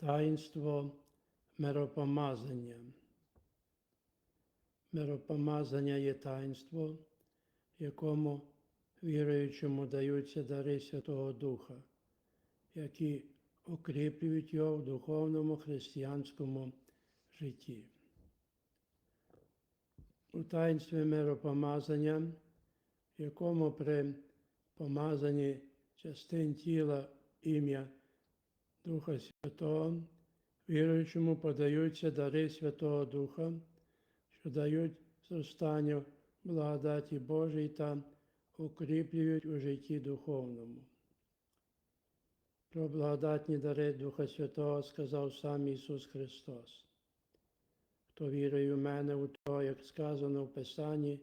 Таїнство миропомазання. Миропомазання є таїнство, якому віруючому даються дари Святого Духа, які укріплюють його в духовному християнському житті. У таїнстві миропомазання, якому при помазанні частин тіла ім'я Духа Святого, віруючому подаються дари Святого Духа, що дають зростанню благодаті Божій та укріплюють у житті духовному. Про благодатні дари Духа Святого сказав сам Ісус Христос. Хто вірує в мене у того, як сказано в Писанні,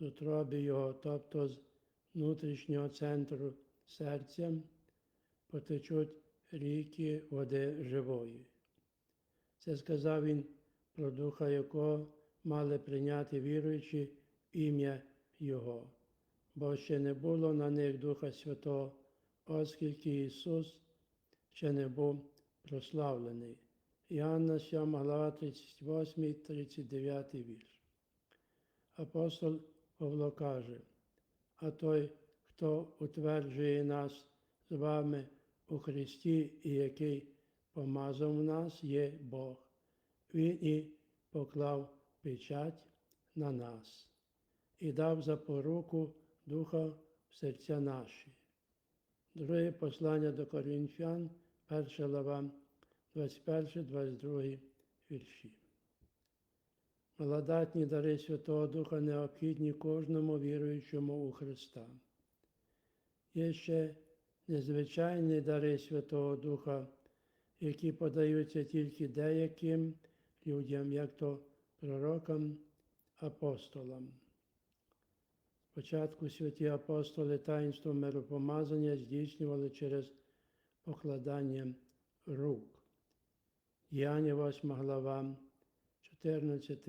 з утроби Його, тобто з внутрішнього центру серця, потечуть ріки води живої. Це сказав він про духа, якого мали прийняти віруючі ім'я Його, бо ще не було на них Духа Святого, оскільки Ісус ще не був прославлений. Іоанна 7 глава 38, 39 вірш. Апостол Павло каже, а той, хто утверджує нас з вами у Христі і який помазав нас, є Бог. Він і поклав печать на нас і дав запоруку Духа в серця наші. Друге послання до Корінфян, перша глава, 21-22 вірші. Благодатні дари Святого Духа необхідні кожному віруючому у Христа. Є ще незвичайні дари Святого Духа, які подаються тільки деяким людям, як то пророкам, апостолам. Спочатку святі апостоли таїнство миропомазання здійснювали через покладання рук. Діяння 8 глава, 14,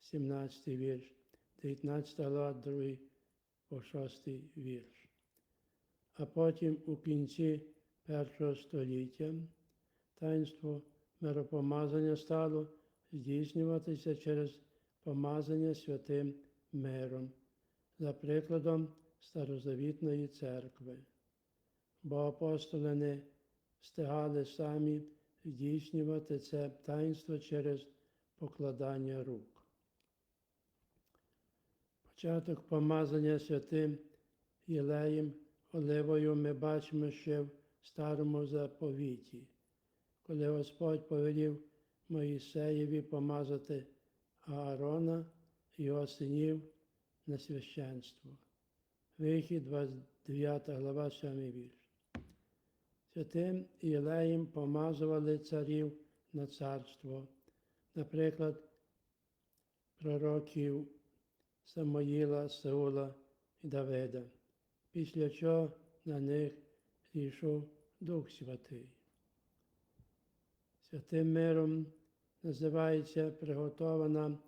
17 вірш, 19 глава, 2 по 6 вірш. А потім у кінці першого століття таїнство миропомазання стало здійснюватися через помазання святим миром, за прикладом Старозавітної церкви. Бо апостоли не встигали самі здійснювати це таїнство через покладання рук. Початок помазання святим Єлеєм оливою ми бачимо ще в старому заповіті, коли Господь повелів Моїсеєві помазати Аарона і його синів на священство. Вихід 29 глава 7 вірш. Святим Єлеєм помазували царів на царство, наприклад, пророків Самоїла, Саула і Давида, після чого на них зійшов Дух Святий. Святим миром називається приготована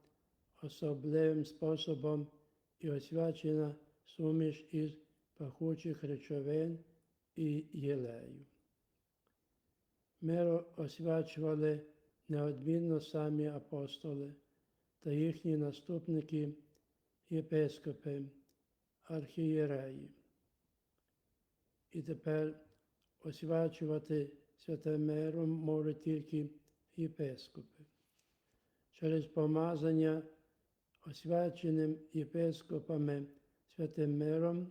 особливим способом і освячена суміш із пахучих речовин і єлею. Миро освячували неодмінно самі апостоли та їхні наступники, єпископи, архієреї. І тепер освячувати святим миром можуть тільки єпископи. Через помазання освяченим єпископами святим миром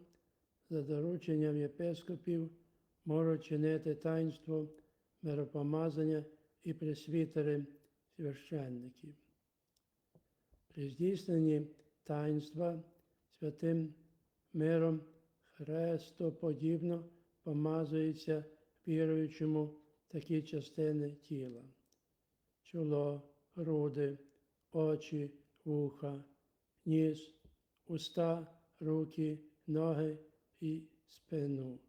за дорученням єпископів можуть чинити таїнство миропомазання і пресвітери священників. При здійсненні таїнства святим миром хрестоподібно помазується віруючому такі частини тіла чоло, груди, очі, вуха, ніс, уста, руки, ноги і спину,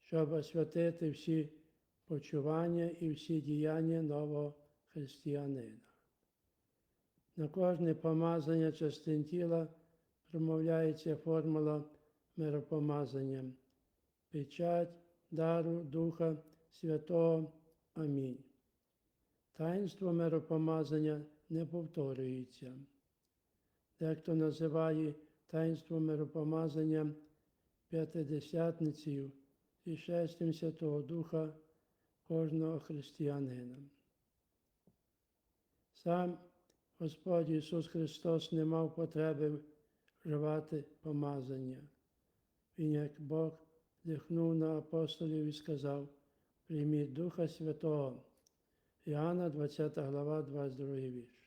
щоб освятити всі почування і всі діяння нового християнина. На кожне помазання частин тіла промовляється формула миропомазання, печать дару Духа Святого. Амінь. Таїнство миропомазання не повторюється. Дехто називає таїнство миропомазання п'ятидесятницею і шестим Святого Духа кожного християнина. Сам Господь Ісус Христос не мав потреби вживати помазання. Він, як Бог, дихнув на апостолів і сказав, прийміть Духа Святого. Іоанна 20 глава, 22 вірш.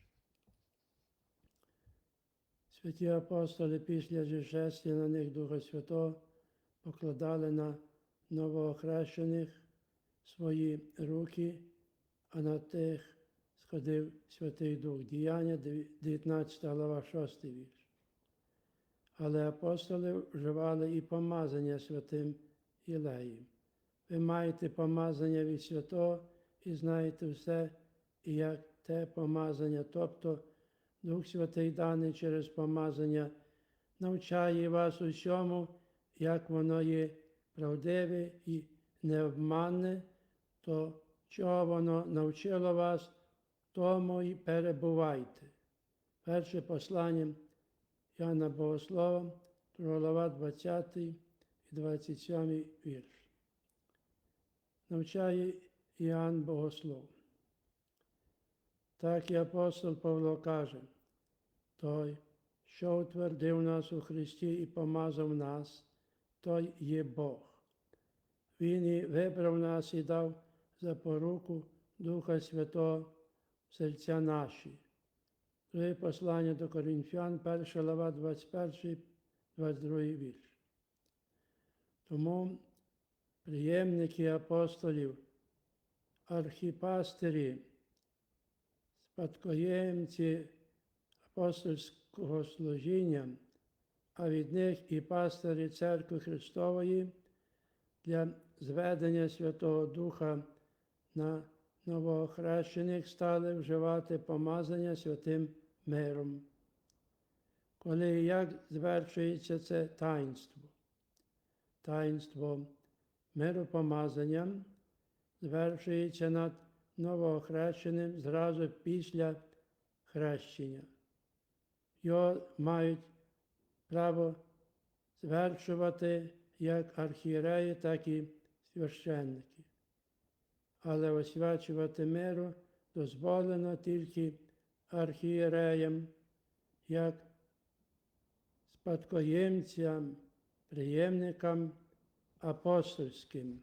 Святі апостоли після зішестя на них Духа Святого покладали на новоохрещених свої руки, а на тих сходив Святий Дух. Діяння 19 глава, 6 вірш. Але апостоли вживали і помазання святим Ілеєм. Ви маєте помазання від святого і знаєте все, і як те помазання, тобто Дух Святий даний через помазання, навчає вас усьому, як воно є правдиве і необманне, то чого воно навчило вас, тому і перебувайте. Перше послання Яна Богослова, глава 20 і 27 вірш. Навчає Іоанн Богослов. Так і апостол Павло каже, той, що утвердив нас у Христі і помазав нас, той є Бог. Він і вибрав нас і дав запоруку Духа Святого в серця наші. Послання до Корінфян, 1 глава, 21, 22 вірш. Тому приємники апостолів, архіпастирі, спадкоємці апостольського служіння, а від них і пастирі Церкви Христової для зведення Святого Духа на новоохрещених стали вживати помазання святим миром. Коли як звершується це таїнство? Таїнство миропомазання звершується над новоохрещеним зразу після хрещення. Його мають право звершувати як архієреї, так і священники. Але освячувати миру дозволено тільки архієреям, як спадкоємцям, приємникам апостольським.